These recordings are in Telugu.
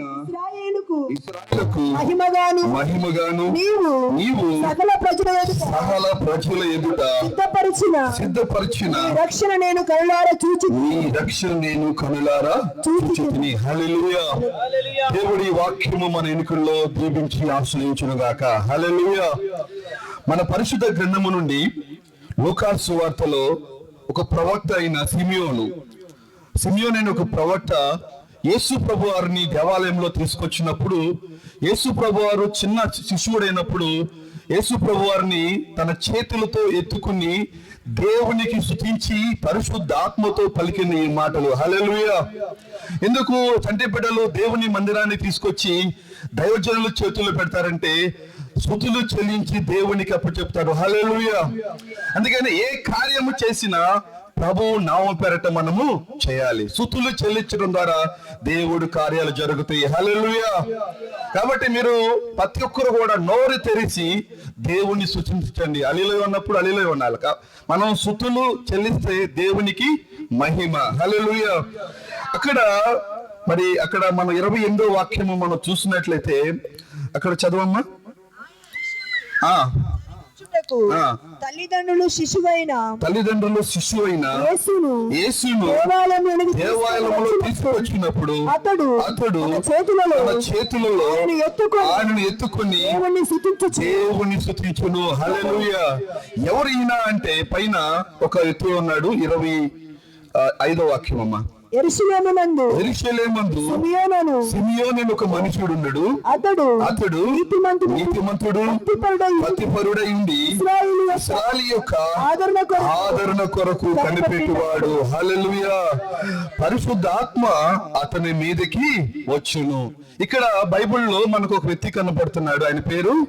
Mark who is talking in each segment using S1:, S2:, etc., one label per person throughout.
S1: ఆయన
S2: ఇశ్రాయేలుకు
S1: ఇస్రాయేలుకు
S2: మహిమగాను
S1: మహిమగాను
S2: నీవు
S1: నీవు
S2: సకల ప్రజల ఎదుట
S1: సకల ప్రజల ఎదుట
S2: సిద్ధపరిచిన రక్షణ నేను కరుణార చూచి
S1: నీ రక్షణ నేను కనులారా చూచితిని. హల్లెలూయా. దేవుడి వాక్యము మన ఎన్నికల్లో దీపించి ఆశ్రయించును గాక. హల్లెలూయా. మన పరిశుద్ధ గ్రంథము నుండి లోకాసు వార్తలో ఒక ప్రవక్త అయిన సిమియోను. సిమియోన్ అనే ఒక ప్రవక్త యేసు ప్రభు వారిని దేవాలయంలో తీసుకొచ్చినప్పుడు యేసు ప్రభు వారు చిన్న శిశువుడైనప్పుడు యేసు ప్రభు వారిని తన చేతులతో ఎత్తుకుని దేవునికి స్తుతించి పరిశుద్ధాత్మతో పలికిన ఈ మాటలు. హల్లెలూయా. ఎందుకు? తండ్రి బిడ్డలు దేవుని మందిరాన్ని తీసుకొచ్చి దైవజనులు చేతులు పెడతారంటే స్థుతులు చెల్లించి దేవునికి అప్పుడు చెప్తారు హల్లెలూయా. అందుకని ఏ కార్యము చేసినా ప్రభువు నామ పెరట మనము చేయాలి. సుతులు చెల్లించడం ద్వారా దేవుడు కార్యాలు జరుగుతాయి. హలెలుయా కాబట్టి మీరు ప్రతి ఒక్కరు కూడా నోరు తెరిచి దేవుణ్ణి సూచించండి అలిలో ఉన్నప్పుడు అలీలో ఉండాలి. మనం సుతులు చెల్లిస్తే దేవునికి మహిమ. హలెలుయా అక్కడ మరి అక్కడ మనం ఇరవై ఎనిమిదో వాక్యము మనం చూసినట్లయితే అక్కడ చదవమ్మా. ఆ.
S2: తల్లిదండ్రులు శిశువైన
S1: తల్లిదండ్రులు శిశువైన
S2: యేసును
S1: యేసును
S2: దేవాలయంలోనికి
S1: దేవాలయంలో తీసుకొచ్చినప్పుడు
S2: అతడు
S1: అతడు
S2: చేతులలో
S1: చేతులలో
S2: ఆయనను ఎత్తుకొని
S1: ఆయనను ఎత్తుకొని
S2: దేవుణ్ణి స్థుతించుచు
S1: దేవుని స్తుతించును. హల్లెలూయా. ఎవరు ఈయన అంటే పైన ఒక ఎత్తు ఉన్నాడు. ఇరవై ఐదో వాక్యం అమ్మ
S2: సిమియోనను.
S1: ఒక మనుషుడున్నాడు
S2: అతడు
S1: అతడు
S2: నీతిమంతుడు.
S1: నీతిమంతుడు పతిపరుడై ఉండి ఇస్రాయేలు యొక్క
S2: ఆదరణ కొరకు
S1: ఆదరణ కొరకు కనిపెట్టువాడు. హల్లెలూయా. పరిశుద్ధాత్మ అతని మీదకి వచ్చును. ఇక్కడ బైబిల్లో మనకు ఒక వ్యక్తి కనబడుతున్నాడు. ఆయన పేరు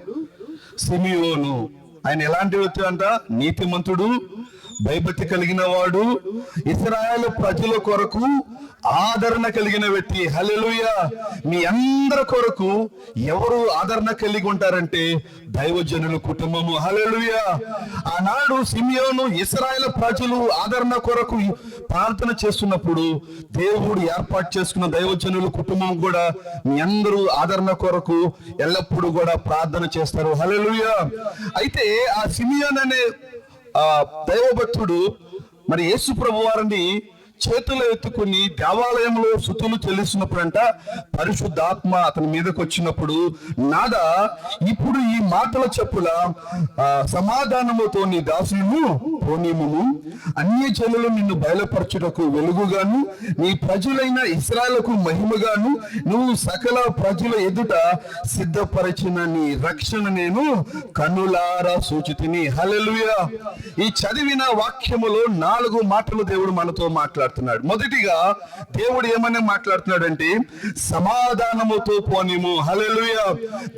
S1: సిమియోను. ఆయన ఎలాంటి వ్యక్తి అంట? నీతిమంతుడు భయభక్తి కలిగిన వాడు ఇస్రాయల్ ప్రజల కొరకు ఆదరణ కలిగిన వ్యక్తి. హలెలుయ మీ అందరి కొరకు ఎవరు ఆదరణ కలిగి ఉంటారంటే దైవజనుల కుటుంబము. హలెలుయ ఆనాడు సిమియోను ఇస్రాయల్ ప్రజలు ఆదరణ కొరకు ప్రార్థన చేస్తున్నప్పుడు దేవుడు ఏర్పాటు చేసుకున్న దైవజనుల కుటుంబం కూడా మీ అందరూ ఆదరణ కొరకు ఎల్లప్పుడూ కూడా ప్రార్థన చేస్తారు. హలెలుయ అయితే ఆ సిమియోన్ అనే దైవభక్తుడు మరి యేసు ప్రభు వారిని చేతులు ఎత్తుకుని దేవాలయంలో శుతులు చెల్లిస్తున్నప్పుడంట పరిశుద్ధాత్మ అతని మీదకి వచ్చినప్పుడు నాదా ఇప్పుడు ఈ మాటల చెప్పుల సమాధానముతో నీ దాసులను పోనీమును అన్య చెల్లులు నిన్ను బయలుపరచుటకు వెలుగుగాను నీ ప్రజలైన ఇస్రాయలకు మహిమగాను నువ్వు సకల ప్రజల ఎదుట సిద్ధపరిచిన నీ రక్షణ నేను కన్నులారా సూచితిని. హల్లెలూయా. ఈ చదివిన వాక్యములో నాలుగు మాటలు దేవుడు మనతో మాట్లాడు మాట్లాడుతున్నాడు. మొదటిగా దేవుడు ఏమని మాట్లాడుతున్నాడు అంటే సమాధానముతో పోనిము. హల్లెలూయా.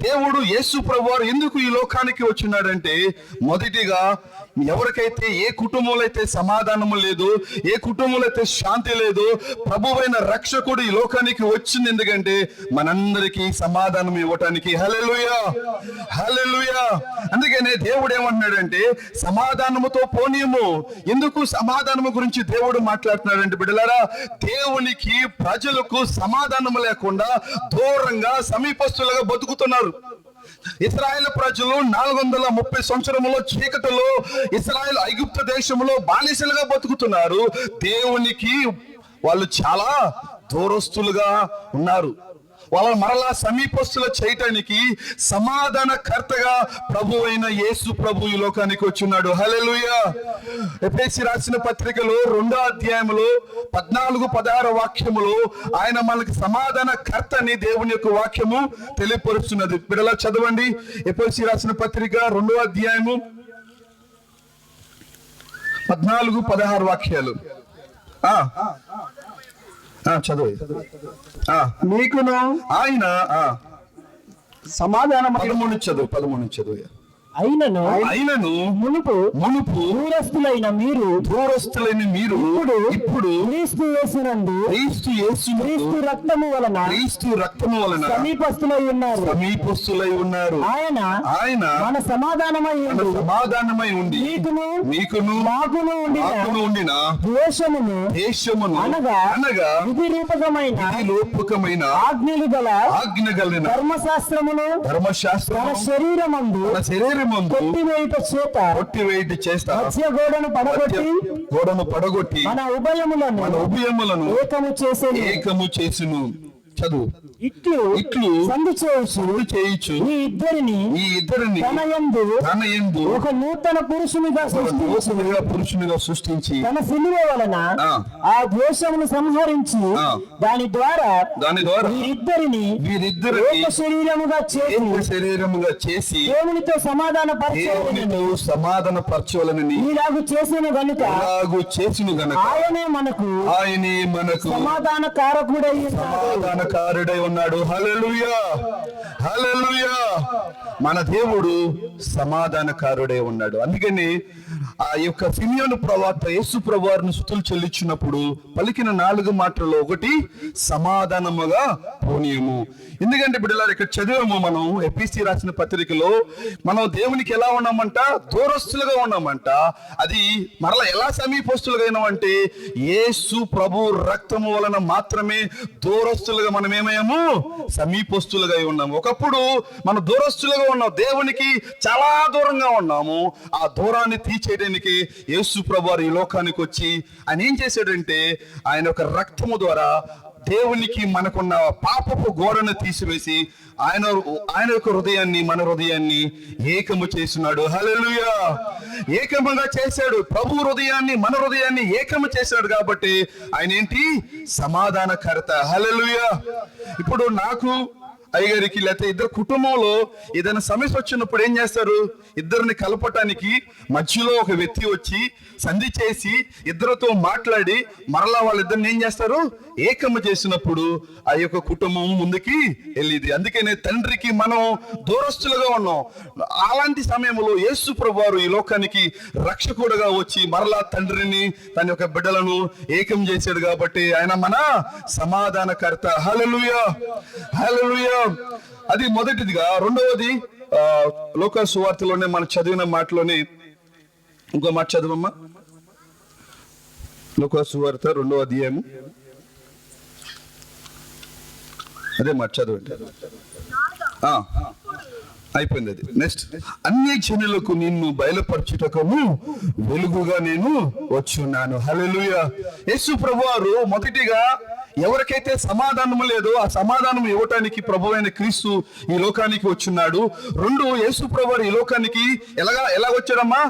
S1: దేవుడు యేసు ప్రభువారు ఎందుకు ఈ లోకానికి వచ్చినాడంటే మొదటిగా ఎవరికైతే ఏ కుటుంబంలో అయితే సమాధానము లేదు ఏ కుటుంబంలో అయితే శాంతి లేదు ప్రభువైన రక్షకుడు ఈ లోకానికి వచ్చింది ఎందుకంటే మనందరికీ సమాధానం ఇవ్వటానికి. హలెలుయా హలెలుయా అందుకనే దేవుడు ఏమంటున్నాడంటే సమాధానముతో పోనీయము. ఎందుకు సమాధానము గురించి దేవుడు మాట్లాడుతున్నాడంటే బిడ్డలారా దేవునికి ప్రజలకు సమాధానం లేకుండా దూరంగా సమీపస్తులుగా బతుకుతున్నారు. ఇస్రాయేల్ ప్రజలు నాలుగు వందల ముప్పై సంవత్సరములో చీకటిలో ఇస్రాయేల్ ఐగుప్త దేశంలో బానిసలుగా బతుకుతున్నారు. దేవునికి వాళ్ళు చాలా దూరస్తులుగా ఉన్నారు. వాళ్ళ మరలా సమీపస్తుల చేయటానికి సమాధానకర్తగా ప్రభు అయిన యేసు ప్రభు ఈ లోకానికి వచ్చున్నాడు హల్లెలూయా. ఎఫ్ఎసి రాసిన పత్రికలో రెండో అధ్యాయంలో పద్నాలుగు పదహారు వాక్యములు ఆయన మనకి సమాధాన కర్తని దేవుని యొక్క వాక్యము తెలియపరుస్తున్నది. బిడలా చదవండి. ఎఫ్ఎసి రాసిన పత్రిక రెండో అధ్యాయము పద్నాలుగు పదహారు వాక్యాలు. ఆ, చదువు. ఆ,
S2: మీకును
S1: ఆయన ఆ,
S2: సమాధానం
S1: పదమూడు చదువు పదమూడు చదువు.
S2: అయినను
S1: అయినను
S2: మునుపు
S1: మునుపు
S2: దూరస్తులైన మీరు
S1: దూరస్తులైన మీరు
S2: ఇప్పుడు
S1: ఇప్పుడు
S2: క్రీస్తు యేసునందు
S1: క్రీస్తు యేసు
S2: క్రీస్తు రక్తము వలన
S1: క్రీస్తు రక్తము వలన
S2: సమీపస్తులై ఉన్నారు.
S1: సమీపస్తులై ఉన్నారు.
S2: ఆయన
S1: ఆయన
S2: మన సమాధానమై ఉండి.
S1: సమాధానమై ఉండి
S2: నీకును
S1: మీకును
S2: మాకును ఉండిన
S1: మాకును ఉండిన
S2: ద్వేషమును
S1: దేశమును
S2: అనగా
S1: అనగా
S2: విధి రూపకమైన
S1: ఈ లోపకమైన
S2: ఆజ్ఞలు గల
S1: ఆజ్ఞ కలిగిన
S2: ధర్మశాస్త్రమును
S1: ధర్మశాస్త్రం
S2: తన శరీరమందు
S1: మన
S2: కొట్టివేయుట చేత మధ్య గోడను పడగొట్టి
S1: గోడను పడగొట్టి
S2: మన ఉభయములను
S1: మన ఉభయములను
S2: ఏకము చేసేది
S1: ఏకము చేసును. చదువు.
S2: ఇట్లు
S1: ఇట్లు
S2: సంధి చేయొచ్చు
S1: సంధి చేయుచు
S2: ఈ ఇద్దరిని
S1: ఈ ఇద్దరిని
S2: తన యందు
S1: తన ఎందు
S2: ఒక నూతన పురుషునిగా సృష్టించి
S1: పురుషునిగా సృష్టించి
S2: తన సిలువ వలన
S1: ఆ.
S2: ద్వేషమును సంహరించి. దాని ద్వారా
S1: దాని ద్వారా
S2: వీరిద్దరిని
S1: వీరిద్దరిని
S2: ఏక శరీరముగా చేసి
S1: శరీరముగా చేసి
S2: దేవునితో సమాధాన
S1: దేవునితో సమాధాన పరచవలనని
S2: ఇలాగు చేసిన గనుక
S1: అలాగు చేసిన గనక
S2: ఆయనే మనకు
S1: ఆయనే మనకు
S2: సమాధాన కారకుడై ఉన్నాడు
S1: సమాధానకారుడై ఉన్నాడు. హలలుయా హల్లెలూయా. మన దేవుడు సమాధానకారుడే ఉన్నాడు. అందుకని ఆ యొక్క సిమియోను ప్రవక్త యేసు ప్రభువారిని స్థుతులు చెల్లించినప్పుడు పలికిన నాలుగు మాటల్లో ఒకటి సమాధానముగా పోనీయము. ఎందుకంటే బిడ్డలారు ఇక్కడ చదివాము మనం ఎపిసి రాసిన పత్రికలో మనం దేవునికి ఎలా ఉన్నామంట? దూరస్తులుగా ఉన్నామంట. అది మరలా ఎలా సమీపస్తులుగా అయినామంటే యేసు ప్రభు రక్తము వలన మాత్రమే దూరస్తులుగా మనం ఏమయ్యాము సమీపస్తులుగా అయి ఉన్నాము. ఒకప్పుడు మనం దూరస్తులుగా ఉన్నాం. దేవునికి చాలా దూరంగా ఉన్నాము. ఆ దూరాన్ని చేయడానికి యేసు ప్రభువారు ఈ లోకానికి వచ్చి ఆయన ఏం చేశాడంటే ఆయన యొక్క రక్తము ద్వారా దేవునికి మనకున్న పాపపు గోడను తీసివేసి ఆయన ఆయన యొక్క హృదయాన్ని మన హృదయాన్ని ఏకము చేస్తున్నాడు. హలలుయా ఏకముగా చేశాడు. ప్రభు హృదయాన్ని మన హృదయాన్ని ఏకము చేశాడు కాబట్టి ఆయన ఏంటి? సమాధానకర్త. హలలుయా ఇప్పుడు నాకు అయ్యగారికి లేకపోతే ఇద్దరు కుటుంబంలో ఏదైనా సమస్య వచ్చినప్పుడు ఏం చేస్తారు? ఇద్దరిని కలపటానికి మధ్యలో ఒక వ్యక్తి వచ్చి సంధి చేసి ఇద్దరితో మాట్లాడి మరలా వాళ్ళిద్దరిని ఏం చేస్తారు? ఏకము చేసినప్పుడు ఆ యొక్క కుటుంబం ముందుకి వెళ్ళింది. అందుకనే తండ్రికి మనం దూరస్తులుగా ఉన్నాం. అలాంటి సమయంలో యేసు ప్రభువారు ఈ లోకానికి రక్షకుడుగా వచ్చి మరలా తండ్రిని తన యొక్క బిడ్డలను ఏకం చేశాడు కాబట్టి ఆయన మన సమాధానకర్త. హలలుయ హలలుయ అది మొదటిదిగా. రెండవది లోక సువార్తలోనే మనం చదివిన మాటలోనే ఇంకో మాట చదవమ్మా. లోక సువార్త రెండవ అధ్యాయము. అదే మాట చదవండి. అయిపోయింది అది. నెక్స్ట్ అన్ని జనులకు నిన్ను బయలుపరచుటకము వెలుగుగా నేను వచ్చున్నాను. హల్లెలూయా యేసు ప్రభువారు మొదటిగా ఎవరికైతే సమాధానం లేదో ఆ సమాధానం ఇవ్వటానికి ప్రభు అయిన క్రీస్తు ఈ లోకానికి వచ్చున్నాడు రెండు యేసు ప్రభు ఈ లోకానికి ఎలాగా ఎలా వచ్చాడమ్మా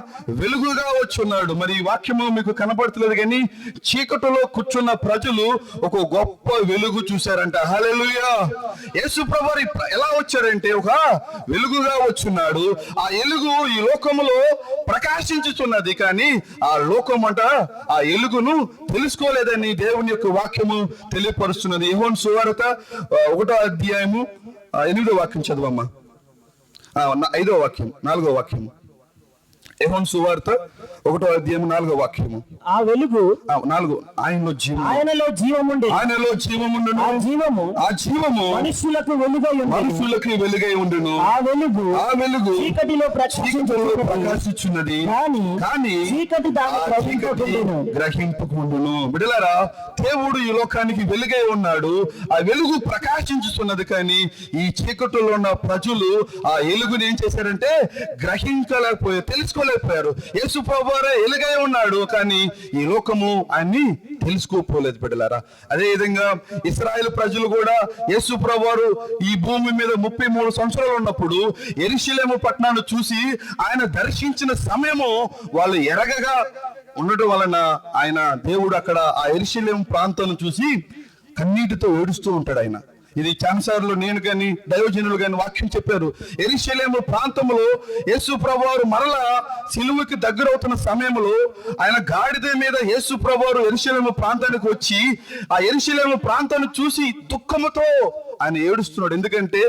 S1: వెలుగుగా వచ్చున్నాడు. మరి ఈ వాక్యము మీకు కనపడతలేదు కానీ చీకటిలో కూర్చున్న ప్రజలు ఒక గొప్ప వెలుగు చూశారంట. హలెలుయా యేసు ప్రభు ఎలా వచ్చారంటే ఒక వెలుగుగా వచ్చున్నాడు. ఆ వెలుగు ఈ లోకములో ప్రకాశించుతున్నది కానీ ఆ లోకం అంట ఆ వెలుగును తెలుసుకోలేదని దేవుని యొక్క వాక్యము తెలియపరుస్తున్నది. యహోన్ సువార్త ఒకటో అధ్యాయము ఎనిమిదో వాక్యం చదవమ్మా. ఐదో వాక్యం నాలుగో వాక్యము యెహోను సువార్త? ఒకటో అధ్యాయము నాలుగో వాక్యము.
S2: ఆ వెలుగు
S1: నాలుగు. ఆయనలో జీవము.
S2: ఆయనలో జీవముండే.
S1: ఆయనలో జీవముండును.
S2: ఆ జీవము
S1: ఆ జీవము
S2: మనుషులకు వెలుగై ఉంది
S1: మనుషులకు వెలుగై ఉండును.
S2: ఆ వెలుగు
S1: ఆ వెలుగు
S2: చీకటిలో ప్రకాశించుచున్నది
S1: ప్రకాశించున్నది.
S2: కానీ
S1: కానీ
S2: చీకటి దాన్ని గ్రహింపకుండును.
S1: గ్రహింపకుండును. బిడలారా దేవుడు ఈ లోకానికి వెలుగై ఉన్నాడు. ఆ వెలుగు ప్రకాశించుతున్నది కానీ ఈ చీకటిలో ఉన్న ప్రజలు ఆ వెలుగుని ఏం చేశారంటే గ్రహించలేకపోయారు. తెలుసుకోలేకపోయారు. యేసు ప్రభువారే వెలుగై ఉన్నాడు. కానీ ఈ లోకము ఆయన్ని తెలుసుకోపోలేదు బిడ్డలారా. అదే విధంగా ఇస్రాయేల్ ప్రజలు కూడా యేసు ప్రభువారు ఈ భూమి మీద ముప్పై మూడు సంవత్సరాలు ఉన్నప్పుడు ఎరిశిలేము పట్టణాన్ని చూసి ఆయన దర్శించిన సమయము వాళ్ళు ఎరగగా ఉండటం వలన ఆయన దేవుడు అక్కడ ఆ ఎరిశిలేము ప్రాంతాన్ని చూసి కన్నీటితో ఏడుస్తూ ఉంటాడు ఆయన. ఇది చాలాసార్లు నేను కానీ దైవజనులు కానీ వాక్యం చెప్పారు. ఎరిశలేము ప్రాంతంలో యేసు ప్రభువారు మరలా సిలువుకి దగ్గరవుతున్న సమయంలో ఆయన గాడిద మీద యేసు ప్రభువారు ఎరిశలేము ప్రాంతానికి వచ్చి ఆ ఎరిశలేము ప్రాంతాన్ని చూసి దుఃఖముతో ఆయన ఏడుస్తున్నాడు. ఎందుకంటే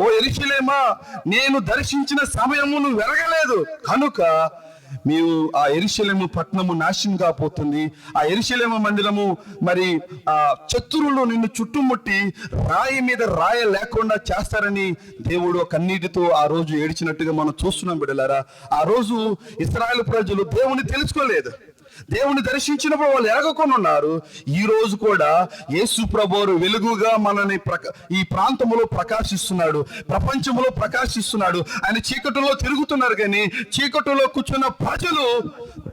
S1: ఓ ఎరిశలేమా నేను దర్శించిన సమయము నువ్వు వెరగలేదు. కనుక మీరు ఆ ఎరిశలేము పట్టణము నాశనం కాపోతుంది ఆ ఎరిశలేము మందిరము మరి ఆ శత్రువులు నిన్ను చుట్టుముట్టి రాయి మీద రాయ లేకుండా చేస్తారని దేవుడు కన్నీటితో ఆ రోజు ఏడిచినట్టుగా మనం చూస్తున్నాం బిడలారా ఆ రోజు ఇస్రాయల్ ప్రజలు దేవుని తెలుసుకోలేదు. దేవుని దర్శించినప్పుడు వాళ్ళు ఎరగకుండా ఉన్నారు ఈ రోజు కూడా యేసు ప్రభువారు వెలుగుగా మనని ప్రక ఈ ప్రాంతంలో ప్రకాశిస్తున్నాడు. ప్రపంచంలో ప్రకాశిస్తున్నాడు. ఆయన చీకటిలో తిరుగుతున్నారు కానీ చీకటిలో కూర్చున్న ప్రజలు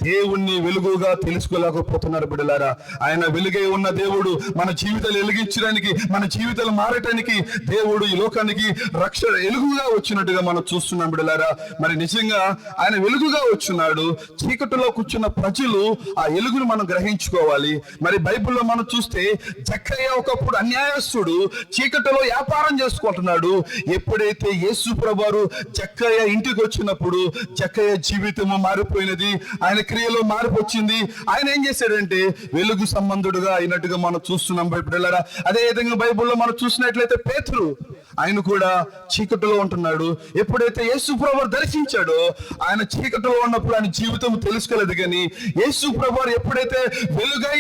S1: దేవుణ్ణి వెలుగుగా తెలుసుకోలేకపోతున్నారు బిడలారా ఆయన వెలుగై ఉన్న దేవుడు మన జీవితాలు వెలిగించడానికి మన జీవితాలు మారటానికి దేవుడు ఈ లోకానికి రక్షణ వెలుగుగా వచ్చినట్టుగా మనం చూస్తున్నాం బిడలారా మరి నిజంగా ఆయన వెలుగుగా వచ్చున్నాడు చీకటిలో కూర్చున్న ప్రజలు ఆ ఎలుగును మనం గ్రహించుకోవాలి. మరి బైబిల్లో మనం చూస్తే జక్కయ్య ఒకప్పుడు అన్యాయస్తుడు చీకటిలో వ్యాపారం చేసుకుంటున్నాడు. ఎప్పుడైతే యేసు ప్రభువారు జక్కయ్య ఇంటికి వచ్చినప్పుడు జక్కయ్య జీవితము మారిపోయినది ఆయన క్రియలో మార్పు వచ్చింది. ఆయన ఏం చేశాడంటే వెలుగు సంబంధుడుగా అయినట్టుగా మనం చూస్తున్నాం బైబిల్ అదే విధంగా బైబిల్లో మనం చూసినట్లయితే పేతురు ఆయన కూడా చీకటిలో ఉంటున్నాడు. ఎప్పుడైతే యేసు ప్రభు దర్శించాడో ఆయన చీకటిలో ఉన్నప్పుడు ఆయన జీవితం తెలుసుకోలేదు కానీ యేసు యేసు ప్రభు ఎప్పుడైతే వెలుగై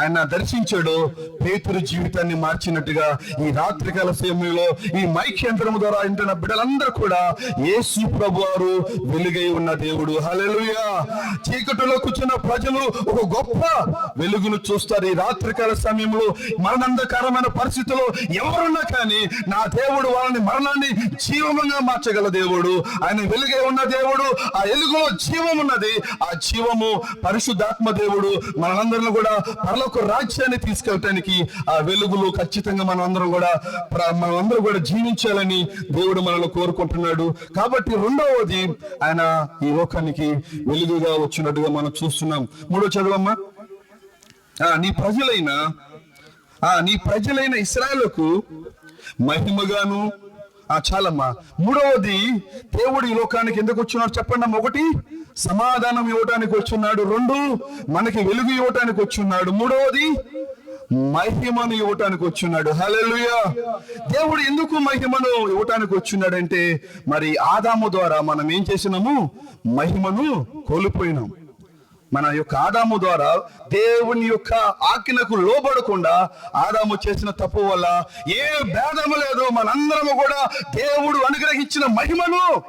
S1: ఆయన దర్శించాడు. పేతురు జీవితాన్ని మార్చినట్టుగా ఈ రాత్రికాల సమయంలో ఈ మైక్ యంత్రం ద్వారా వింటున్న బిడ్డలందరూ కూడా యేసు ప్రభు వారు వెలుగై ఉన్న దేవుడు. హల్లెలూయా. చీకటిలో కూర్చున్న ప్రజలు ఒక గొప్ప వెలుగును చూస్తారు. ఈ రాత్రికాల సమయంలో మరణంధకరమైన పరిస్థితుల్లో ఎవరున్నా కానీ నా దేవుడు వాళ్ళని మరణాన్ని జీవముగా మార్చగల దేవుడు. ఆయన వెలుగై ఉన్న దేవుడు ఆ వెలుగులో జీవం ఉన్నది. ఆ జీవము పరిశుద్ధాత్మ దేవుడు. మనందరిని కూడా పరలోక రాజ్యాన్ని తీసుకెళ్ళటానికి ఆ వెలుగులో ఖచ్చితంగా మనం అందరం కూడా మనం అందరం కూడా జీవించాలని దేవుడు మనల్ని కోరుకుంటున్నాడు. కాబట్టి రెండవది ఆయన ఈ లోకానికి వెలుగుగా వచ్చినట్టుగా మనం చూస్తున్నాం. మూడో చదవమ్మా. ఆ, నీ ప్రజలైన ఆ నీ ప్రజలైన ఇస్రాయలకు మహిమగాను ఆ చాలమ్మా. మూడవది దేవుడు ఈ లోకానికి ఎందుకు వచ్చున్నాడు చెప్పండి అమ్మ ఒకటి సమాధానం ఇవ్వటానికి వచ్చున్నాడు రెండు మనకి వెలుగు ఇవ్వటానికి వచ్చున్నాడు. మూడవది మహిమను ఇవ్వటానికి వచ్చున్నాడు. హల్లెలూయా. దేవుడు ఎందుకు మహిమను ఇవ్వటానికి వచ్చున్నాడంటే మరి ఆదాము ద్వారా మనం ఏం చేసినాము? మహిమను కోల్పోయినాం. మన యొక్క ఆదాము ద్వారా దేవుని యొక్క ఆజ్ఞకు లోబడకుండా ఆదాము చేసిన తప్పు వల్ల ఏ భేదము లేదు మనందరము కూడా దేవుడు అనుగ్రహించిన మహిమను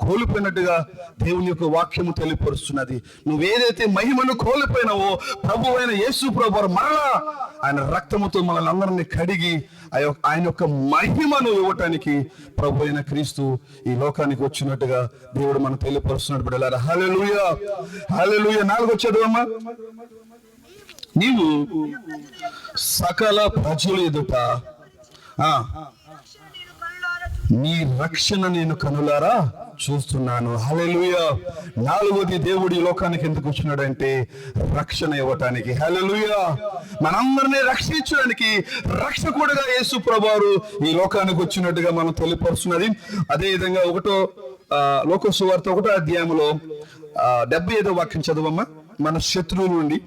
S1: కోల్పోయినట్టుగా దేవుని యొక్క వాక్యము తెలియపరుస్తున్నది. నువ్వేదైతే మహిమను కోల్పోయినావో ప్రభు అయిన యేసు ప్రభు మరలా ఆయన రక్తముతో మనల్ని అందరినీ కడిగి ఆయన యొక్క మహిమను ఇవ్వటానికి ప్రభు అయిన క్రీస్తు ఈ లోకానికి వచ్చినట్టుగా దేవుడు మనం తెలియపరుస్తున్నాడు బిడ్డలారా. హల్లెలూయా. నాలుగు నాలుగో అమ్మా నీవు సకల ప్రజలు ఎదుట ఆ. నీ రక్షణ నేను కనులారా? చూస్తున్నాను. హల్లెలూయా. నాలుగోది దేవుడు ఈ లోకానికి ఎందుకు వచ్చినాడంటే రక్షణ ఇవ్వటానికి. హల్లెలూయా. మనందరినీ రక్షించడానికి రక్షకుడుగా యేసు ప్రభారు ఈ లోకానికి వచ్చినట్టుగా మనం తెలియపరుస్తున్నది. అదే విధంగా ఒకటో ఆ, లోక సువార్త ఒకటో అధ్యాయంలో ఆ, డెబ్బై ఐదో వాక్యం చదవమ్మా. మన శత్రువు నుండి.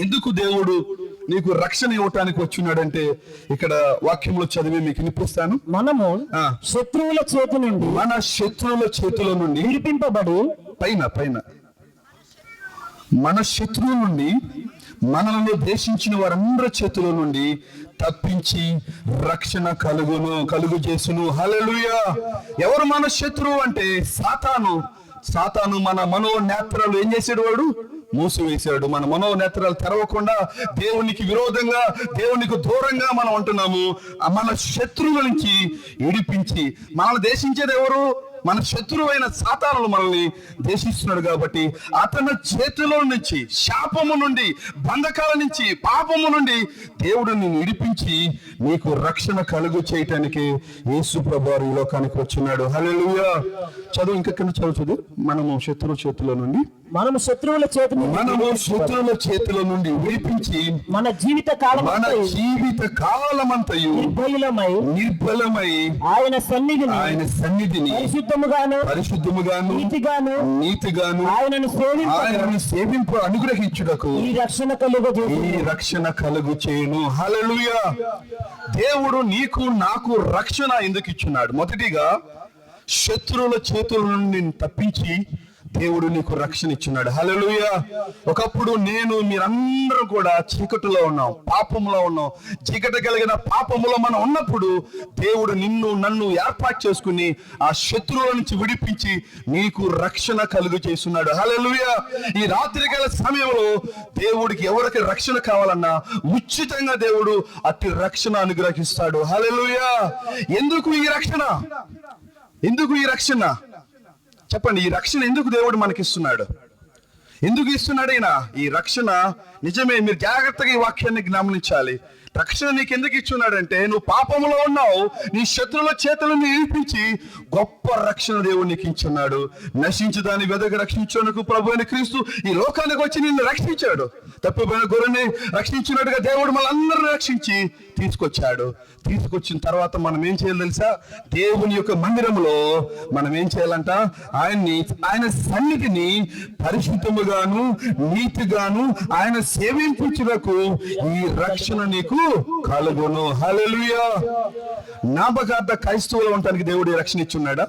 S1: ఎందుకు దేవుడు నీకు రక్షణ ఇవ్వటానికి వచ్చినాడంటే ఇక్కడ వాక్యంలో చదివి మీకు వినిపిస్తాను.
S2: మనము. శత్రువుల చేతి నుండి
S1: మన శత్రువుల చేతుల నుండి
S2: విడిపింపబడి
S1: పైన పైన. మన శత్రువుల నుండి మనల్ని దేశించిన వారందరి చేతుల నుండి తప్పించి రక్షణ కలుగును కలుగు చేసును. హల్లెలూయా. ఎవరు మన శత్రువు అంటే? సాతాను. సాతాను మన మనోనేత్రాలు ఏం చేసాడు వాడు? మూసివేశాడు. మన మనోనేత్రాలు తెరవకుండా దేవునికి విరోధంగా దేవునికి దూరంగా మనం ఉంటున్నాము. మన శత్రువుల నుంచి విడిపించి మనల్ని దేశించేది ఎవరు? మన శత్రువైన సాతానులు మనల్ని దేశిస్తున్నాడు కాబట్టి అతని చేతిలో నుంచి శాపము నుండి బంధకాల నుంచి పాపము నుండి దేవుడు నిన్ను విడిపించి నీకు రక్షణ కలుగు చేయటానికి యేసు ప్రభారు ఈ లోకానికి వచ్చినాడు. హలో చదువు ఇంకెక్కడ చదువు చదువు? మనము శత్రువు చేతిలో నుండి
S2: మనము శత్రువుల చేతి
S1: మనము శత్రువుల చేతుల నుండి విడిపించి
S2: మన జీవిత కాలం
S1: మన జీవిత కాలమంతయు
S2: నిర్భయులమై
S1: నిర్బలమై
S2: ఆయన సన్నిధిని
S1: ఆయన సన్నిధిని
S2: పరిశుద్ధముగాను
S1: పరిశుద్ధముగాను
S2: నీతిగాను
S1: నీతిగాను
S2: ఆయనను సేవింప
S1: ఆయనను సేవింపు అనుగ్రహించుటకు
S2: ఈ రక్షణ కలుగ
S1: ఈ రక్షణ కలుగు చేయును హల్లెలూయా. దేవుడు నీకు నాకు రక్షణ ఎందుకు ఇచ్చున్నాడు మొదటిగా శత్రువుల చేతుల నుండి తప్పించి దేవుడు నీకు రక్షణ ఇచ్చున్నాడు. హలలుయ ఒకప్పుడు నేను మీరందరూ కూడా చీకటిలో ఉన్నాం పాపంలో ఉన్నాం. చీకటి కలిగిన పాపములో మనం ఉన్నప్పుడు దేవుడు నిన్ను నన్ను ఏర్పాటు చేసుకుని ఆ శత్రువుల నుంచి విడిపించి నీకు రక్షణ కలుగు చేస్తున్నాడు. హలలుయ ఈ రాత్రికాల సమయంలో దేవుడికి ఎవరికి రక్షణ కావాలన్నా ఉచితంగా దేవుడు అట్టి రక్షణ అనుగ్రహిస్తాడు. హలలుయ ఎందుకు ఈ రక్షణ? ఎందుకు ఈ రక్షణ? చెప్పండి ఈ రక్షణ ఎందుకు దేవుడు మనకిస్తున్నాడు? ఎందుకు ఇస్తున్నాడు ఈయన? ఈ రక్షణ నిజమే మీరు జాగ్రత్తగా ఈ వాక్యాన్ని గమనించాలి. రక్షణ నీకు ఎందుకు ఇచ్చున్నాడంటే నువ్వు పాపంలో ఉన్నావు నీ శత్రువుల చేతులను నిలిపించి గొప్ప రక్షణ దేవుడు నీకు ఇచ్చున్నాడు. నశించి దాన్ని వెదక రక్షించుటకు ప్రభు అయిన క్రీస్తు ఈ లోకానికి వచ్చి నిన్ను రక్షించాడు. తప్పిపోయిన గురుని రక్షించినట్టుగా దేవుడు మనందరిని రక్షించి తీసుకొచ్చాడు. తీసుకొచ్చిన తర్వాత మనం ఏం చేయాలి తెలుసా? దేవుని యొక్క మందిరంలో మనం ఏం చేయాలంట? ఆయన్ని ఆయన సన్నిధిని పరిశుద్ధముగాను నీతిగాను ఆయన సేవించుటకు ఈ రక్షణ నీకు కలుగును. హలలుయా నామకార్థ క్రైస్తవులు ఉండటానికి దేవుడు రక్షణ ఇచ్చున్నాడా?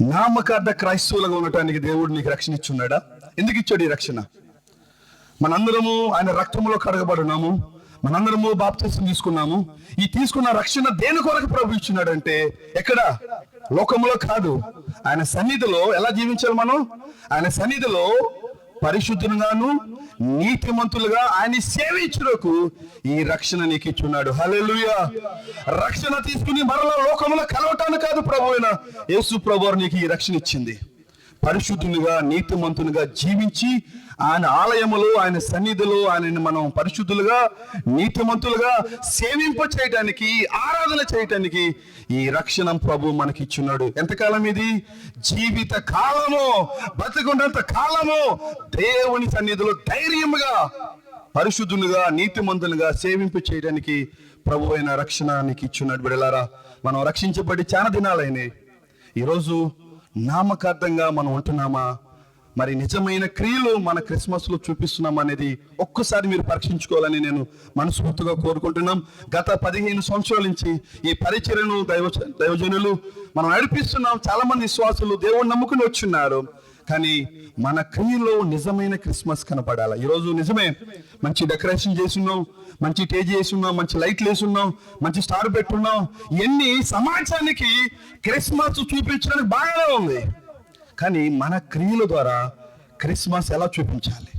S1: నామకార్థ క్రైస్తవులుగా ఉండటానికి దేవుడు నీకు రక్షణ ఇచ్చున్నాడా? ఎందుకు ఇచ్చాడు ఈ రక్షణ? మనందరము ఆయన రక్తంలో కడగబడున్నాము మనందరము బాప్తిసం తీసుకున్నాము. ఈ తీసుకున్న రక్షణ దేని కొరకు ప్రభు ఇచ్చినాడంటే ఎక్కడ? లోకములో కాదు. ఆయన సన్నిధిలో ఎలా జీవించాలి మనం? ఆయన సన్నిధిలో పరిశుద్ధులుగాను నీతిమంతులుగా ఆయన సేవించుటకు ఈ రక్షణ నీకు ఇచ్చున్నాడు హల్లెలూయా. రక్షణ తీసుకుని మరలా లోకంలో కలవటాన్ని కాదు ప్రభు అయిన యేసు ప్రభు నీకు ఈ రక్షణ ఇచ్చింది. పరిశుద్ధునిగా నీతిమంతునిగా జీవించి ఆయన ఆలయములో ఆయన సన్నిధిలో ఆయనని మనం పరిశుద్ధులుగా నీతిమంతులుగా సేవింప చేయటానికి ఆరాధన చేయటానికి ఈ రక్షణ ప్రభు మనకి ఇచ్చున్నాడు ఎంతకాలం ఇది? జీవిత కాలము. బతికున్నంత కాలము. దేవుని సన్నిధిలో ధైర్యముగా పరిశుద్ధులుగా నీతిమంతులుగా సేవింపు చేయడానికి ప్రభు అయిన రక్షణ నీకు ఇచ్చున్నాడు బిడలారా మనం రక్షించబడి చాలా దినాలైనాయి. ఈరోజు నామకార్థంగా మనం ఉంటున్నామా? మరి నిజమైన క్రియలు మన క్రిస్మస్లో చూపిస్తున్నాం అనేది ఒక్కసారి మీరు పరీక్షించుకోవాలని నేను మనస్ఫూర్తిగా కోరుకుంటున్నాం. గత పదిహేను సంవత్సరాల నుంచి ఈ పరిచర్యను దైవ దైవజనులు మనం నడిపిస్తున్నాం. చాలా మంది విశ్వాసులు దేవుడు నమ్ముకుని వచ్చున్నారు. కానీ మన క్రియలో నిజమైన క్రిస్మస్ కనపడాలి? ఈరోజు నిజమే. మంచి డెకరేషన్ చేస్తున్నాం మంచి టేజ్ చేస్తున్నాం మంచి లైట్లు వేసున్నాం మంచి స్టార్ పెట్టున్నాం. ఇవన్నీ సమాజానికి క్రిస్మస్ చూపించడానికి బాగానే ఉంది. కానీ మన క్రియల ద్వారా క్రిస్మస్ ఎలా చూపించాలి?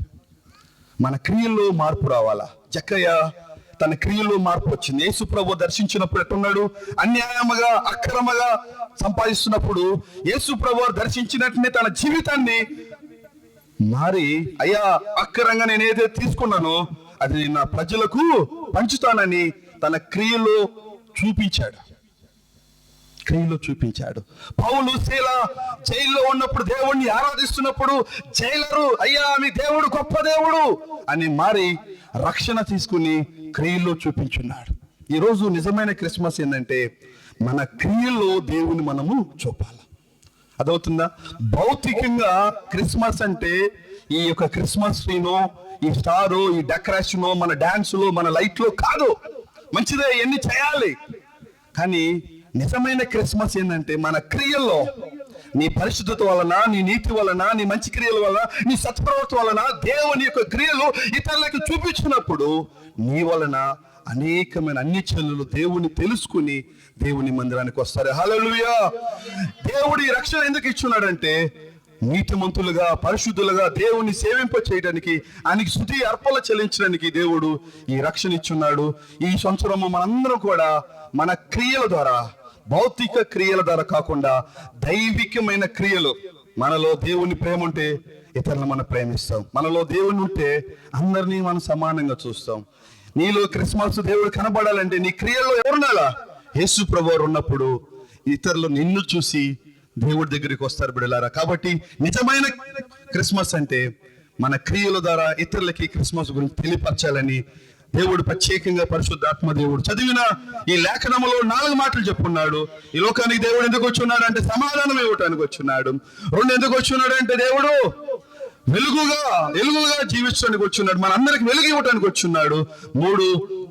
S1: మన క్రియల్లో మార్పు రావాలా? జక్కయ్య తన క్రియల్లో మార్పు వచ్చింది. యేసు ప్రభు దర్శించినప్పుడు ఎట్టున్నాడు అన్యాయముగా అక్రమగా సంపాదిస్తున్నప్పుడు యేసు ప్రభు దర్శించినట్టునే తన జీవితాన్ని మారి అయ్యా అక్రంగా నేను ఏదైతే తీసుకున్నానో అది నా ప్రజలకు పంచుతానని తన క్రియలో చూపించాడు. క్రియలో చూపించాడు. పౌలు శీల జైల్లో ఉన్నప్పుడు దేవుణ్ణి ఆరాధిస్తున్నప్పుడు జైలరు అయ్యా మీ దేవుడు గొప్ప దేవుడు అని మారి రక్షణ తీసుకుని క్రియల్లో చూపించున్నాడు. ఈరోజు నిజమైన క్రిస్మస్ ఏంటంటే మన క్రియల్లో దేవుని మనము చూపాలి. అదవుతుందా? భౌతికంగా క్రిస్మస్ అంటే ఈ యొక్క క్రిస్మస్ ట్రీనో ఈ స్టారు ఈ డెకరేషను మన డాన్సులు మన లైట్లు కాదు. మంచిదే ఎన్ని చేయాలి. కానీ నిజమైన క్రిస్మస్ ఏంటంటే మన క్రియల్లో నీ పరిశుద్ధత వలన నీ నీతి వలన నీ మంచి క్రియల వలన నీ సత్ప్రవర్తి వలన దేవుని యొక్క క్రియలు ఇతరులకు చూపించినప్పుడు నీ వలన అనేకమైన అన్ని చెల్లులు దేవుని తెలుసుకుని దేవుని మందిరానికి వస్తారు. హలలుయా దేవుడి రక్షణ ఎందుకు ఇచ్చున్నాడంటే నీతిమంతులుగా పరిశుద్ధులుగా దేవుని సేవింప చేయడానికి ఆయనకి శృతి అర్పణ చెల్లించడానికి దేవుడు ఈ రక్షణ ఇచ్చున్నాడు. ఈ సంవత్సరము మనందరం కూడా మన క్రియల ద్వారా భౌతిక క్రియల ద్వారా కాకుండా దైవికమైన క్రియలు. మనలో దేవుని ప్రేమ ఉంటే ఇతరులను మనం ప్రేమిస్తాం. మనలో దేవుని ఉంటే అందరినీ మనం సమానంగా చూస్తాం. నీలో క్రిస్మస్ దేవుడు కనబడాలంటే నీ క్రియల్లో ఎవరున్నాలా యేసు ప్రభు ఉన్నప్పుడు ఇతరులు నిన్ను చూసి దేవుడి దగ్గరికి వస్తారు బిడలారా. కాబట్టి నిజమైన క్రిస్మస్ అంటే మన క్రియల ద్వారా ఇతరులకి క్రిస్మస్ గురించి తెలియపరచాలని దేవుడు ప్రత్యేకంగా పరిశుద్ధాత్మ దేవుడు. చదివిన ఈ లేఖనములో నాలుగు మాటలు చెప్పున్నాడు. ఈ లోకానికి దేవుడు ఎందుకు వచ్చున్నాడు అంటే సమాధానం ఇవ్వటానికి వచ్చున్నాడు. రెండు ఎందుకు వచ్చున్నాడు అంటే దేవుడు వెలుగుగా వెలుగుగా జీవించడానికి వచ్చున్నాడు. మన అందరికి వెలుగు ఇవ్వటానికి వచ్చున్నాడు. మూడు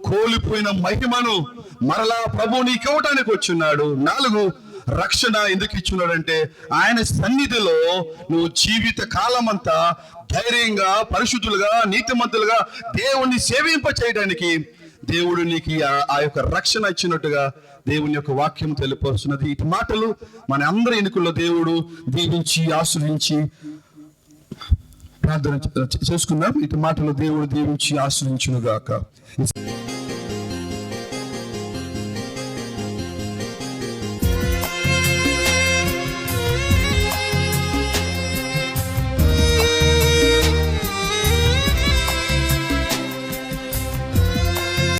S1: కోల్పోయిన మహిమను మరలా ప్రభు నీకు ఇవ్వటానికి వచ్చున్నాడు. నాలుగు రక్షణ ఎందుకు ఇచ్చున్నాడంటే ఆయన సన్నిధిలో నువ్వు జీవిత కాలం అంతా ధైర్యంగా పరిశుద్ధులుగా నీతిమంతులుగా దేవుణ్ణి సేవింప చేయడానికి దేవుడు నీకు ఆ- యొక్క రక్షణ ఇచ్చినట్టుగా దేవుని యొక్క వాక్యం తెలియపరుస్తున్నది. ఇటు మాటలు మన అందరి ఎన్నికల్లో దేవుడు దీవించి ఆశ్రయించి ప్రార్థన చేసుకున్నాం ఇటు మాటలు దేవుడు దీవించి ఆశ్రయించునుగాక. గాక